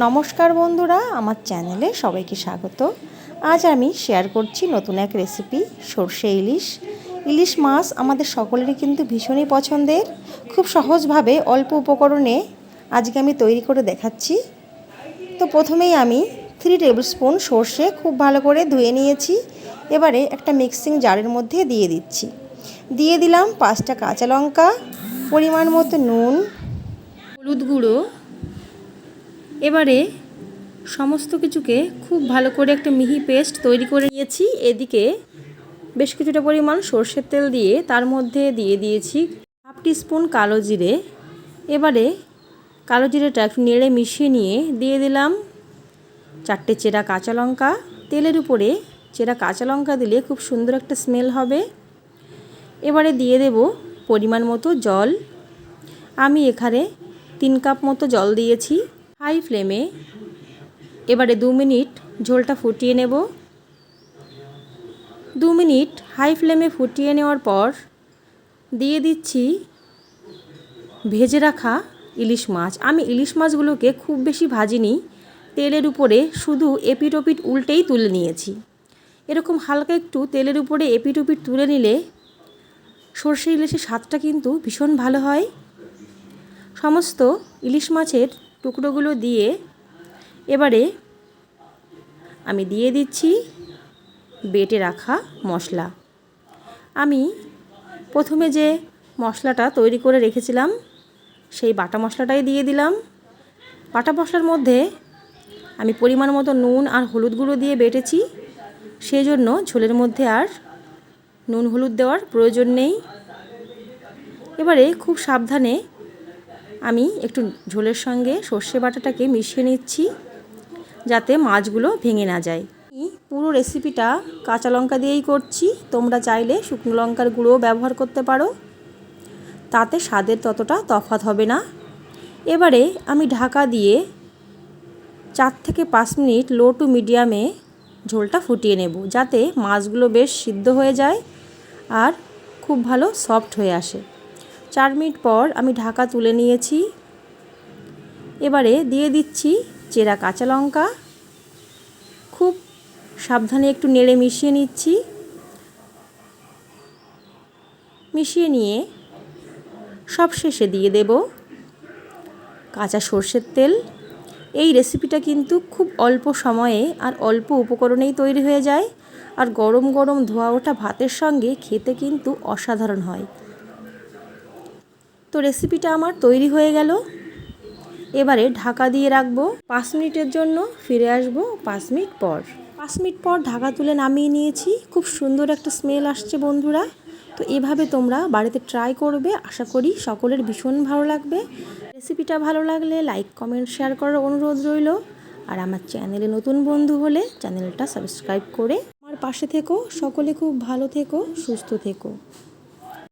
নমস্কার বন্ধুরা, আমার চ্যানেলে সবাইকে স্বাগত। আজ আমি শেয়ার করছি নতুন এক রেসিপি সর্ষে ইলিশ। ইলিশ মাছ আমাদের সকলেরই কিন্তু ভীষণই পছন্দের। খুব সহজভাবে অল্প উপকরণে আজকে আমি তৈরি করে দেখাচ্ছি। তো প্রথমেই আমি থ্রি টেবিল স্পুন সর্ষে খুব ভালো করে ধুয়ে নিয়েছি। এবারে একটা মিক্সিং জারের মধ্যে দিয়ে দিচ্ছি। দিয়ে দিলাম পাঁচটা কাঁচা লঙ্কা, পরিমাণ মতো নুন, হলুদ গুঁড়ো এবারে সমস্ত কিছুকে খুব ভালো করে একটা মিহি পেস্ট তৈরি করে নিয়েছি। এদিকে বেশ কিছুটা পরিমাণ সর্ষের তেল দিয়ে তার মধ্যে দিয়ে দিয়েছি হাফ স্পুন কালো জিরে। এবারে কালো জিরেটা একটু নেড়ে মিশিয়ে নিয়ে দিয়ে দিলাম চারটে চেরা কাঁচা লঙ্কা। তেলের উপরে চেরা কাঁচা লঙ্কা দিলে খুব সুন্দর একটা স্মেল হবে। এবারে দিয়ে দেব পরিমাণ মতো জল। আমি এখানে তিন কাপ মতো জল দিয়েছি। হাই ফ্লেমে। এবারে দু মিনিট ঝোলটা ফুটিয়ে নেব। দু মিনিট হাই ফ্লেমে ফুটিয়ে নেওয়ার পর দিয়ে দিচ্ছি ভেজে রাখা ইলিশ মাছ। আমি ইলিশ মাছগুলোকে খুব বেশি ভাজিনি, তেলের উপরে শুধু এপিট ওপিট উল্টেই তুলে নিয়েছি। এরকম হালকা একটু তেলের উপরে এপিট ওপিট তুলে নিলে সর্ষে ইলিশের স্বাদটা কিন্তু ভীষণ ভালো হয়। সমস্ত ইলিশ মাছের টুকরোগুলো দিয়ে এবারে আমি দিয়ে দিচ্ছি বেটে রাখা মশলা। আমি প্রথমে যে মশলাটা তৈরি করে রেখেছিলাম, সেই বাটা মশলাটাই দিয়ে দিলাম। বাটা মশলার মধ্যে আমি পরিমাণ মতো নুন আর হলুদ গুঁড়ো দিয়ে বেটেছি। সেই জন্য ঝোলের মধ্যে আর নুন হলুদ দেওয়ার প্রয়োজন নেই। এবারে খুব সাবধানে আমি একটু ঝোলের সঙ্গে সর্ষে বাটাটাকে মিশিয়ে নিচ্ছি, যাতে মাছগুলো ভেঙে না যায়। পুরো রেসিপিটা কাঁচা লঙ্কা দিয়েই করছি। তোমরা চাইলে শুকনো লঙ্কার গুঁড়োও ব্যবহার করতে পারো। তাতে স্বাদের ততটা তফাত হবে না। এবারে আমি ঢাকা দিয়ে চার থেকে পাঁচ মিনিট লো টু মিডিয়ামে ঝোলটা ফুটিয়ে নেব, যাতে মাছগুলো বেশ সিদ্ধ হয়ে যায় আর খুব ভালো সফট হয়ে আসে। চার মিনিট পর আমি ঢাকা তুলে নিয়েছি। এবারে দিয়ে দিচ্ছি চেরা কাঁচা লঙ্কা। খুব সাবধানে একটু নেড়ে মিশিয়ে নিচ্ছি। মিশিয়ে নিয়ে সব শেষে দিয়ে দেব কাঁচা সর্ষের তেল। এই রেসিপিটা কিন্তু খুব অল্প সময়ে আর অল্প উপকরণেই তৈরি হয়ে যায়। আর গরম গরম ধোয়া ওঠা ভাতের সঙ্গে খেতে কিন্তু অসাধারণ হয়। তো রেসিপিটা আমার তৈরি হয়ে গেল। এবারে ঢাকা দিয়ে রাখব। পাঁচ মিনিটের জন্য ফিরে আসব পাঁচ মিনিট পর। পাঁচ মিনিট পর ঢাকা তুলে নামিয়ে নিয়েছি। খুব সুন্দর একটা স্মেল আসছে বন্ধুরা। তো এভাবে তোমরা বাড়িতে ট্রাই করবে। আশা করি সকলের ভীষণ ভালো লাগবে। রেসিপিটা ভালো লাগলে লাইক কমেন্ট শেয়ার করার অনুরোধ রইল। আর আমার চ্যানেলে নতুন বন্ধু হলে চ্যানেলটা সাবস্ক্রাইব করে আমার পাশে থেকো। সকলে খুব ভালো থেকো, সুস্থ থেকো।